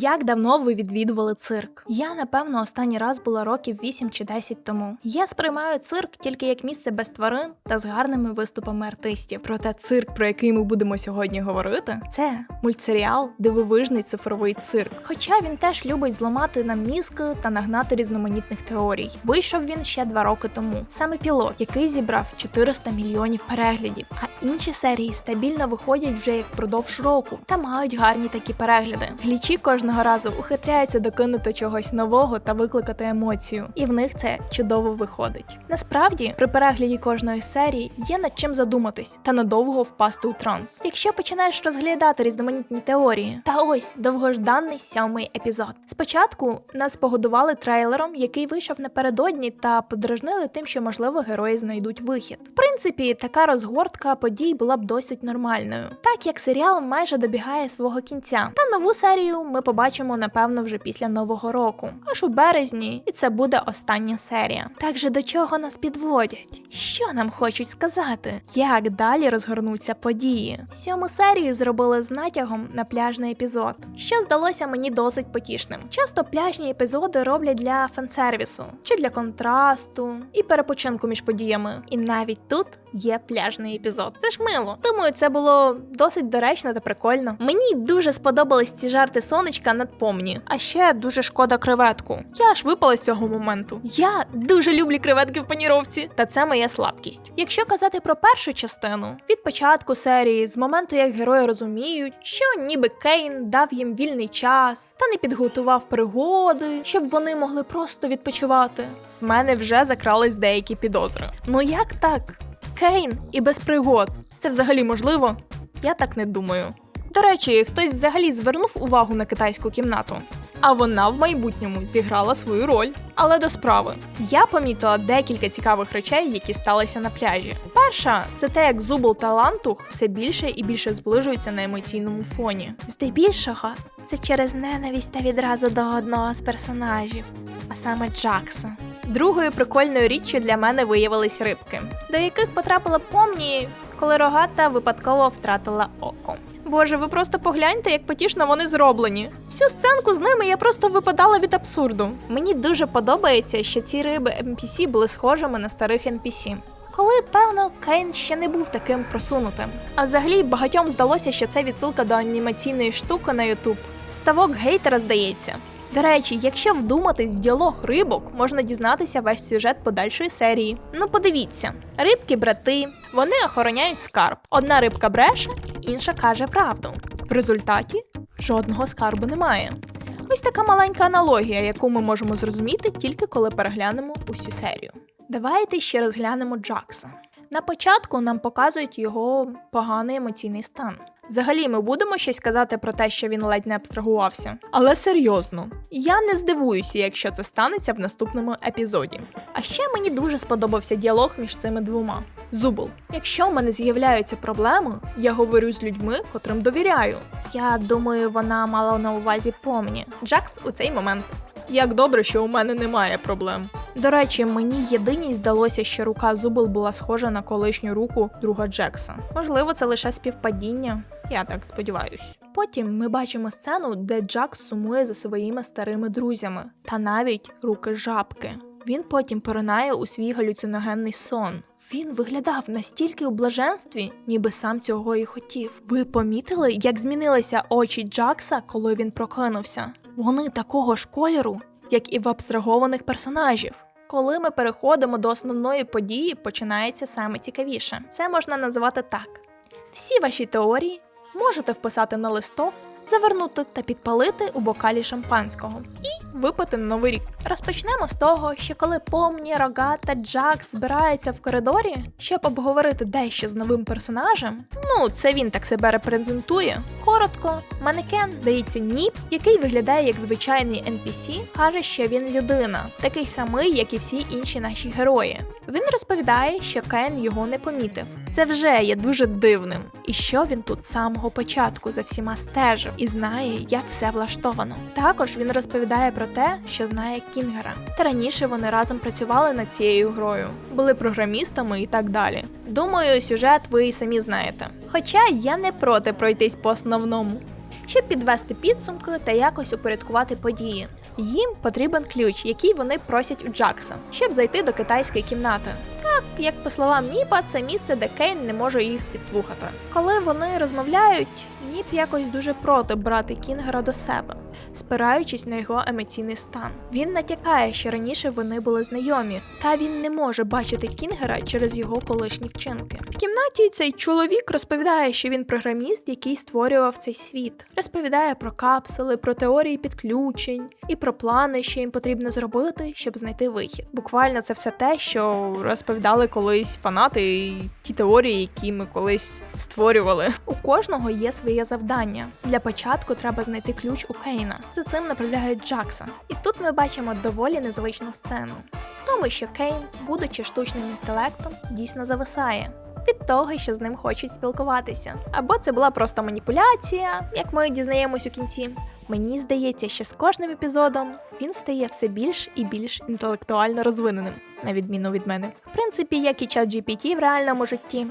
Як давно ви відвідували цирк? Я напевно останній раз була років 8 чи 10 тому. Я сприймаю цирк тільки як місце без тварин та з гарними виступами артистів. Проте цирк, про який ми будемо сьогодні говорити, це мультсеріал Дивовижний цифровий цирк. Хоча він теж любить зламати нам мізки та нагнати різноманітних теорій. Вийшов він ще два роки тому. Саме пілот, який зібрав 400 мільйонів переглядів, а інші серії стабільно виходять вже як продовж року та мають гарні такі перегляди. Глічі кожного разу ухитряються докинути чогось нового та викликати емоцію, і в них це чудово виходить. Насправді, при перегляді кожної серії є над чим задуматись та надовго впасти у транс. Якщо починаєш розглядати різноманітні теорії, та ось довгожданий сьомий епізод. Спочатку нас погодували трейлером, який вийшов напередодні, та подражнили тим, що можливо герої знайдуть вихід. В принципі, така розгортка подій була б досить нормальною, так як серіал майже добігає свого кінця. Та нову серію ми побачимо напевно вже після нового року, аж у березні, і це буде остання серія. Так же до чого нас підводять? Що нам хочуть сказати? Як далі розгорнуться події? Сьому серію зробили з натягом на пляжний епізод, що здалося мені досить потішним. Часто пляжні епізоди роблять для фансервісу чи для контрасту і перепочинку між подіями. І навіть тут є пляжний епізод. Це ж мило. Думаю, це було досить доречно та прикольно. Мені дуже сподобались ці жарти сонечка над помні. А ще дуже шкода креветку. Я аж випала з цього моменту. Я дуже люблю креветки в паніровці, та це моя слабкість. Якщо казати про першу частину, від початку серії, з моменту як герої розуміють, що ніби Кейн дав їм вільний час та не підготував пригоди, щоб вони могли просто відпочивати. В мене вже закрались деякі підозри. Ну як так? Кейн і без пригод. Це взагалі можливо? Я так не думаю. До речі, хтось взагалі звернув увагу на китайську кімнату. А вона в майбутньому зіграла свою роль. Але до справи, я помітила декілька цікавих речей, які сталися на пляжі. Перша це те, як Зубл та Лантух все більше і більше зближуються на емоційному фоні. Здебільшого, це через ненависть та відразу до одного з персонажів, а саме Джакса. Другою прикольною річчю для мене виявились рибки, до яких потрапила помні, коли рогата випадково втратила око. Боже, ви просто погляньте, як потішно вони зроблені. Всю сценку з ними я просто випадала від абсурду. Мені дуже подобається, що ці риби NPC були схожими на старих NPC. Коли, певно, Кейн ще не був таким просунутим. А взагалі багатьом здалося, що це відсилка до анімаційної штуки на YouTube. Ставок гейтера, здається. До речі, якщо вдуматись в діалог рибок, можна дізнатися весь сюжет подальшої серії. Ну подивіться, рибки брати, вони охороняють скарб. Одна рибка бреше, інша каже правду. В результаті жодного скарбу немає. Ось така маленька аналогія, яку ми можемо зрозуміти тільки коли переглянемо усю серію. Давайте ще розглянемо Джакса. На початку нам показують його поганий емоційний стан. Взагалі, ми будемо щось казати про те, що він ледь не абстрагувався. Але серйозно, я не здивуюся, якщо це станеться в наступному епізоді. А ще мені дуже сподобався діалог між цими двома. Зубл, якщо в мене з'являються проблеми, я говорю з людьми, котрим довіряю. Я думаю, вона мала на увазі помні. Джакс у цей момент. Як добре, що у мене немає проблем. До речі, мені єдиній здалося, що рука Зубл була схожа на колишню руку друга Джекса. Можливо, це лише співпадіння. Я так сподіваюсь. Потім ми бачимо сцену, де Джакс сумує за своїми старими друзями, та навіть руки жабки. Він потім поринає у свій галюциногенний сон. Він виглядав настільки у блаженстві, ніби сам цього і хотів. Ви помітили, як змінилися очі Джакса, коли він прокинувся? Вони такого ж кольору, як і в абстрагованих персонажів. Коли ми переходимо до основної події, починається саме цікавіше. Це можна назвати так: всі ваші теорії можете вписати на листок, завернути та підпалити у бокалі шампанського і випити на новий рік. Розпочнемо з того, що коли помні, рога та Джакс збираються в коридорі, щоб обговорити дещо з новим персонажем. Ну, це він так себе репрезентує. Коротко, манекен, здається, Ніп, який виглядає як звичайний NPC, каже, що він людина, такий самий, як і всі інші наші герої. Він розповідає, що Кен його не помітив. Це вже є дуже дивним. І що він тут з самого початку за всіма стежив і знає, як все влаштовано. Також він розповідає про те, що знає Кінгера. Та раніше вони разом працювали над цією грою, були програмістами і так далі. Думаю, сюжет ви і самі знаєте. Хоча я не проти пройтись по основному. щоб підвести підсумки та якось упорядкувати події. Їм потрібен ключ, який вони просять у Джакса, щоб зайти до китайської кімнати. Як по словам Ніпа, це місце, де Кейн не може їх підслухати. Коли вони розмовляють, Ніп якось дуже проти брати Кінгера до себе, спираючись на його емоційний стан. Він натякає, що раніше вони були знайомі, та він не може бачити Кінгера через його колишні вчинки. В кімнаті цей чоловік розповідає, що він програміст, який створював цей світ. Розповідає про капсули, про теорії підключень і про плани, що їм потрібно зробити, щоб знайти вихід. Буквально це все те, що розповідали колись фанати, і ті теорії, які ми колись створювали. У кожного є своє завдання. Для початку треба знайти ключ у Кейна. За цим направляють Джакса. І тут ми бачимо доволі незвичну сцену. Тому, що Кейн, будучи штучним інтелектом, дійсно зависає. Від того, що з ним хочуть спілкуватися. Або це була просто маніпуляція, як ми дізнаємось у кінці. Мені здається, що з кожним епізодом він стає все більш і більш інтелектуально розвиненим, на відміну від мене. В принципі, як і чат GPT в реальному житті.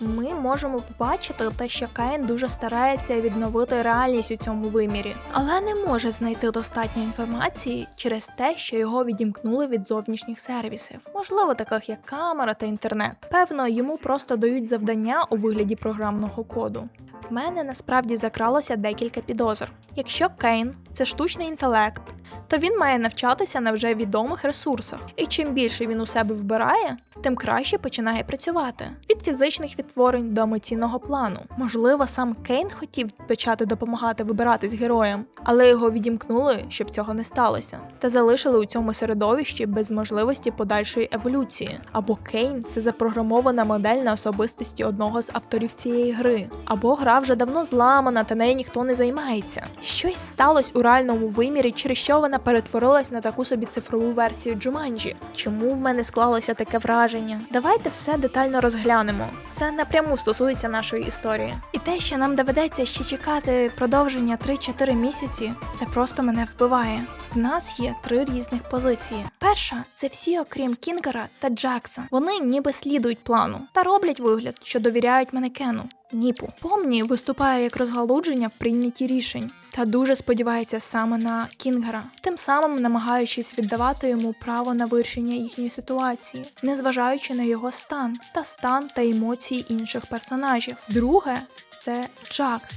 Ми можемо побачити те, що Каїн дуже старається відновити реальність у цьому вимірі, але не може знайти достатньо інформації через те, що його відімкнули від зовнішніх сервісів, можливо, таких як камера та інтернет. Певно, йому просто дають завдання у вигляді програмного коду. В мене насправді закралося декілька підозр. Якщо Кейн це штучний інтелект, то він має навчатися на вже відомих ресурсах, і чим більше він у себе вбирає, тим краще починає працювати від фізичних відтворень до емоційного плану. Можливо, сам Кейн хотів почати допомагати вибиратись героям, але його відімкнули, щоб цього не сталося, та залишили у цьому середовищі без можливості подальшої еволюції. Або Кейн це запрограмована модель на особистості одного з авторів цієї гри, або гра вже давно зламана, та нею ніхто не займається. Щось сталося у реальному вимірі, через що вона перетворилась на таку собі цифрову версію Джуманджі. Чому в мене склалося таке враження? Давайте все детально розглянемо. Це напряму стосується нашої історії. І те, що нам доведеться ще чекати продовження 3-4 місяці, це просто мене вбиває. В нас є три різних позиції. Перша це всі, окрім Кінгера та Джакса. Вони ніби слідують плану та роблять вигляд, що довіряють манекену. Ніпу Помні виступає як розгалудження в прийнятті рішень та дуже сподівається саме на Кінгера, тим самим намагаючись віддавати йому право на вирішення їхньої ситуації, незважаючи на його стан та стан та емоції інших персонажів. Друге це Джакс,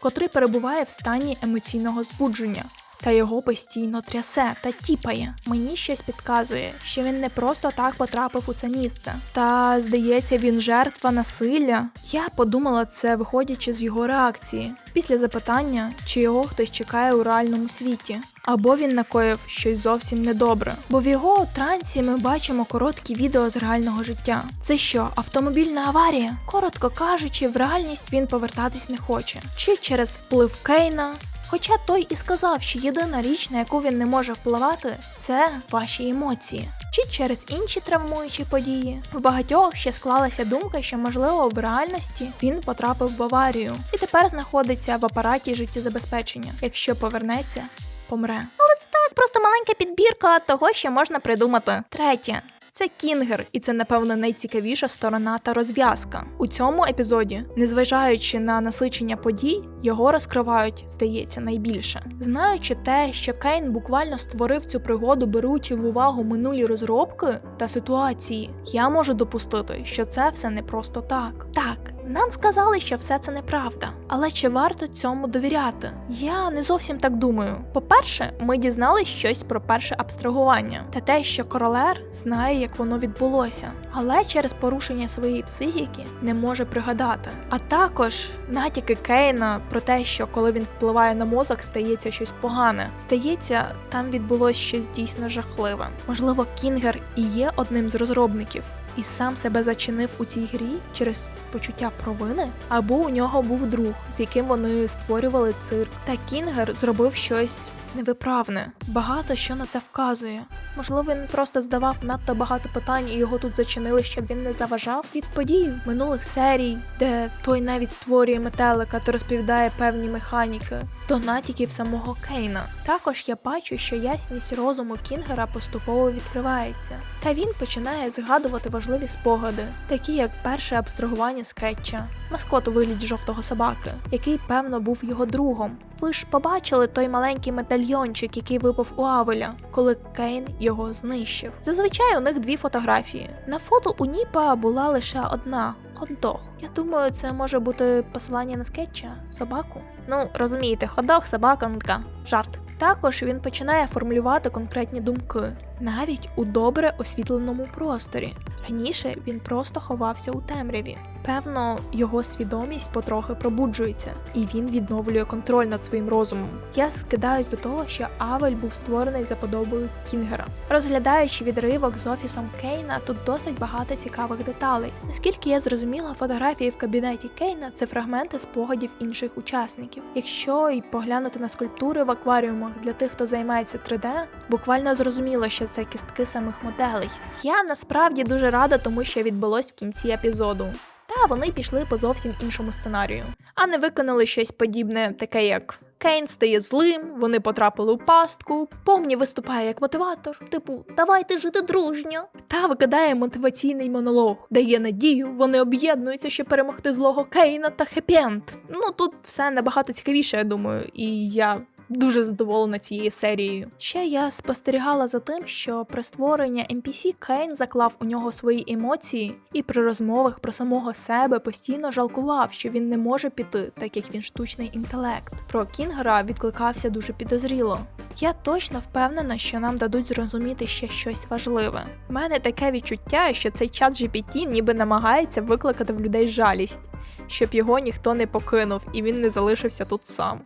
котрий перебуває в стані емоційного збудження. Та його постійно трясе та тіпає. Мені щось підказує, що він не просто так потрапив у це місце. Та здається, він жертва насилля. Я подумала це, виходячи з його реакції після запитання, чи його хтось чекає у реальному світі, або він накоїв щось зовсім недобре. Бо в його трансі ми бачимо короткі відео з реального життя. Це що, автомобільна аварія? Коротко кажучи, в реальність він повертатись не хоче, чи через вплив Кейна. Хоча той і сказав, що єдина річ, на яку він не може впливати, це ваші емоції. Чи через інші травмуючі події. В багатьох ще склалася думка, що можливо в реальності він потрапив в аварію і тепер знаходиться в апараті життєзабезпечення. Якщо повернеться, помре. Але це так, просто маленька підбірка того, що можна придумати. Третє. Це Кінгер, і це, напевно, найцікавіша сторона та розв'язка. У цьому епізоді, незважаючи на насичення подій, його розкривають, здається, найбільше. Знаючи те, що Кейн буквально створив цю пригоду, беручи в увагу минулі розробки та ситуації, я можу допустити, що це все не просто так. Так. Нам сказали, що все це неправда, але чи варто цьому довіряти? Я не зовсім так думаю. По-перше, ми дізналися щось про перше абстрагування та те, що королер знає, як воно відбулося, але через порушення своєї психіки не може пригадати. А також натяки Кейна про те, що коли він впливає на мозок, стається щось погане. Стається, там відбулось щось дійсно жахливе. Можливо, Кінгер і є одним з розробників і сам себе зачинив у цій грі через почуття провини, або у нього був друг, з яким вони створювали цирк. Та Кінгер зробив щось невиправне. Багато що на це вказує. Можливо, він просто здавав надто багато питань і його тут зачинили, щоб він не заважав. Від подій минулих серій, де той навіть створює метелика та розповідає певні механіки, до натяків самого Кейна. Також я бачу, що ясність розуму Кінгера поступово відкривається, та він починає згадувати важливі спогади, такі як перше абстрагування скретча, маскот у вигляді жовтого собаки, який певно був його другом. Ви ж побачили той маленький медальйончик, який випав у Авеля, коли Кейн його знищив. Зазвичай у них дві фотографії. На фото у Ніпа була лише одна хот-дог. Я думаю, це може бути посилання на скетча, собаку. Ну, розумієте, хот-дог, собака, ну жарт. Також він починає формулювати конкретні думки, навіть у добре освітленому просторі. Раніше він просто ховався у темряві. Певно, його свідомість потрохи пробуджується, і він відновлює контроль над своїм розумом. Я скидаюсь до того, що Авель був створений за подобою Кінгера. Розглядаючи відривок з офісом Кейна, тут досить багато цікавих деталей. Наскільки я зрозуміла, фотографії в кабінеті Кейна це фрагменти спогадів інших учасників. Якщо й поглянути на скульптури в акваріумах для тих, хто займається 3D, буквально зрозуміло, що це кістки самих моделей. Я насправді дуже рада, тому що відбулось в кінці епізоду. Та вони пішли по зовсім іншому сценарію, а не виконали щось подібне, таке як Кейн стає злим, вони потрапили у пастку, Помні виступає як мотиватор, типу давайте жити дружньо. Та викидає мотиваційний монолог, дає надію, вони об'єднуються, щоб перемогти злого Кейна та хеппі-енд. Ну тут все набагато цікавіше, я думаю, і я дуже задоволена цією серією. Ще я спостерігала за тим, що при створенні NPC Кейн заклав у нього свої емоції, і при розмовах про самого себе постійно жалкував, що він не може піти, так як він штучний інтелект. Про Кінгера відкликався дуже підозріло. Я точно впевнена, що нам дадуть зрозуміти ще щось важливе. У мене таке відчуття, що цей чат GPT ніби намагається викликати в людей жалість, щоб його ніхто не покинув і він не залишився тут сам.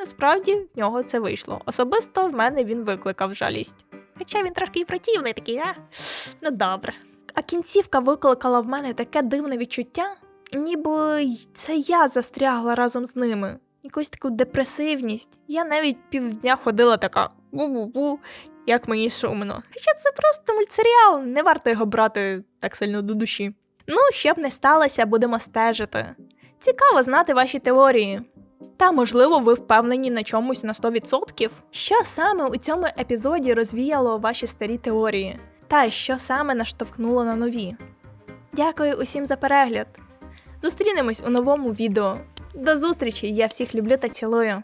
Насправді в нього це вийшло. Особисто в мене він викликав жалість. Хоча він трошки і противний такий, а? Ну добре. А кінцівка викликала в мене таке дивне відчуття, ніби це я застрягла разом з ними. Якусь таку депресивність. Я навіть півдня ходила така бу-бу-бу, як мені сумно. Хоча це просто мультсеріал, не варто його брати так сильно до душі. Ну, щоб не сталося, будемо стежити. Цікаво знати ваші теорії. Та, можливо, ви впевнені на чомусь на 100%? Що саме у цьому епізоді розвіяло ваші старі теорії? Та що саме наштовхнуло на нові? Дякую усім за перегляд. Зустрінемось у новому відео. До зустрічі! Я всіх люблю та цілую.